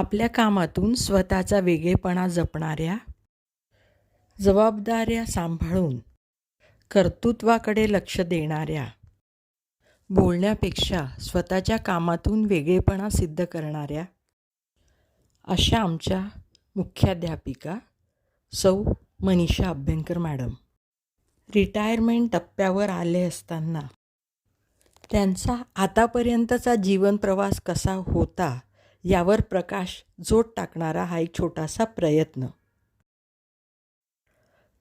आपल्या कामातून स्वतःचा वेगळेपणा जपणाऱ्या जबाबदाऱ्या सांभाळून कर्तृत्वाकडे लक्ष देणाऱ्या बोलण्यापेक्षा स्वतःच्या कामातून वेगळेपणा सिद्ध करणाऱ्या अशा आमच्या मुख्याध्यापिका सौ मनीषा अभ्यंकर मॅडम. रिटायरमेंट टप्प्यावर आले असताना त्यांचा आतापर्यंतचा जीवनप्रवास कसा होता यावर प्रकाश जोड टाकणारा हा एक छोटासा प्रयत्न.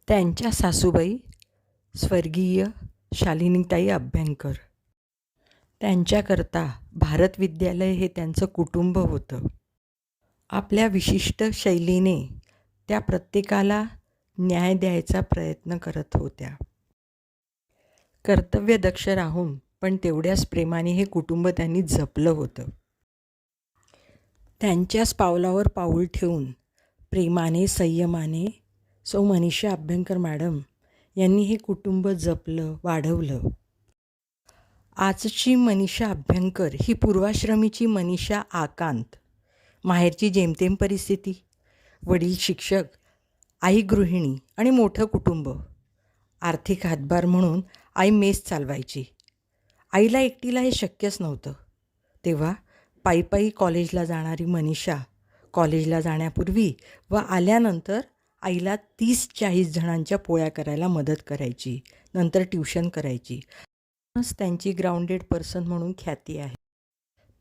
त्यांच्या सासूबाई स्वर्गीय शालिनीताई अभ्यंकर. त्यांच्याकरता भारत विद्यालय हे त्यांचं कुटुंब होतं. आपल्या विशिष्ट शैलीने त्या प्रत्येकाला न्याय द्यायचा प्रयत्न करत होत्या. कर्तव्यदक्ष राहून पण तेवढ्याच प्रेमाने हे कुटुंब त्यांनी जपलं होतं. त्यांच्याच पावलावर पाऊल ठेवून प्रेमाने संयमाने सौ मनीषा अभ्यंकर मॅडम यांनी हे कुटुंब जपलं वाढवलं. आजची मनीषा अभ्यंकर ही पूर्वाश्रमीची मनीषा आकांत. माहेरची जेमतेम परिस्थिती. वडील शिक्षक आई गृहिणी आणि मोठं कुटुंब. आर्थिक हातभार म्हणून आई मेस चालवायची. आईला एकटीला हे शक्यच नव्हतं. तेव्हा पायी कॉलेजला जाणारी मनीषा. कॉलेजला जाण्यापूर्वी व आल्यानंतर आईला तीस चाळीस जणांच्या पोळ्या करायला मदत करायची. नंतर ट्युशन करायची. त्यांची ग्राउंडेड पर्सन म्हणून ख्याती आहे.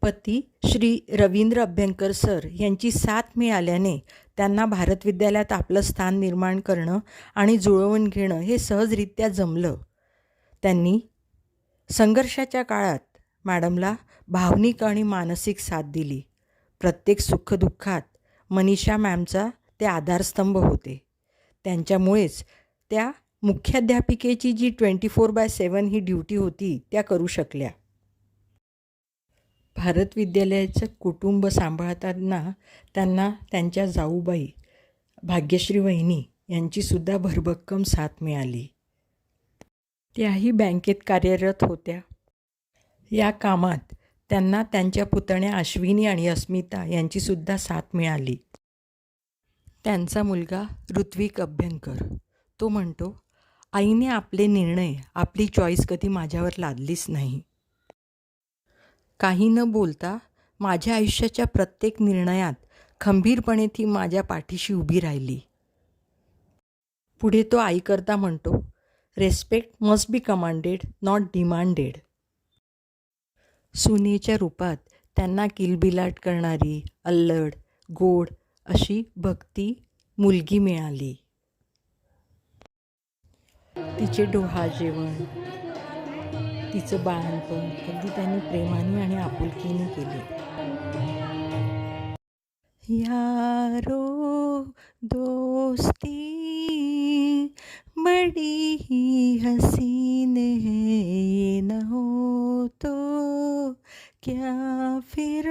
पती श्री रवींद्र अभ्यंकर सर यांची साथ मिळाल्याने त्यांना भारत विद्यालयात आपलं स्थान निर्माण करणं आणि जुळवून घेणं हे सहजरित्या जमलं. त्यांनी संघर्षाच्या काळात मॅडमला भावनिक आणि मानसिक साथ दिली. प्रत्येक सुखदुःखात मनीषा मॅमचा ते आधारस्तंभ होते. त्यांच्यामुळेच त्या मुख्याध्यापिकेची जी ट्वेंटी फोर बाय सेवन ही ड्युटी होती त्या करू शकल्या. भारत विद्यालयाचं कुटुंब सांभाळताना त्यांना त्यांच्या जाऊबाई भाग्यश्री वहिनी यांचीसुद्धा भरभक्कम साथ मिळाली. त्याही बँकेत कार्यरत होत्या. या कामात त्यांना त्यांच्या पुतण्या अश्विनी आणि अस्मिता यांचीसुद्धा साथ मिळाली. त्यांचा मुलगा ऋत्विक अभ्यंकर. तो म्हणतो आईने आपले निर्णय आपली चॉईस कधी माझ्यावर लादलीच नाही. काही न बोलता माझ्या आयुष्याच्या प्रत्येक निर्णयात खंबीरपणे ती माझ्या पाठीशी उभी राहिली. पुढे तो आईकरता म्हणतो respect must be commanded not demanded सुनेच्या रूपात त्यांना किलबिलाट करणारी अल्लड गोड अशी भक्ती मुलगी मिळाली. तिचे डोहा जेवण तिचं बाळणपण अगदी त्यांनी प्रेमाने आणि आपुलकीने केले. यारो दोस्ती बड़ी ही हसीन है ये न हो. तो क्या फिर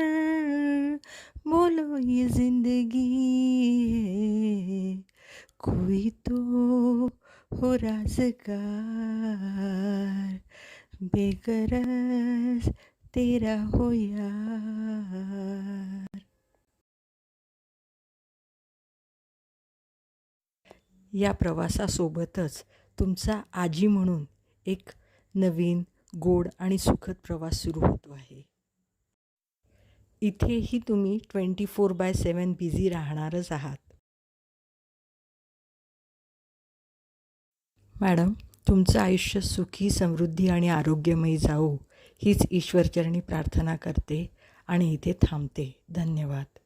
बोलो ये जिंदगी है। कोई तो हो राजगार। बेगरस तेरा हो यार। या प्रवासासोबतच तुमचा आजी म्हणून एक नवीन गोड आणि सुखद प्रवास सुरू होतो आहे. इथेही तुम्ही twenty four by seven busy राहणारच आहात. मॅडम तुमचं आयुष्य सुखी समृद्धी आणि आरोग्यमयी जाऊ हीच ईश्वरचरणी प्रार्थना करते आणि इथे थांबते. धन्यवाद.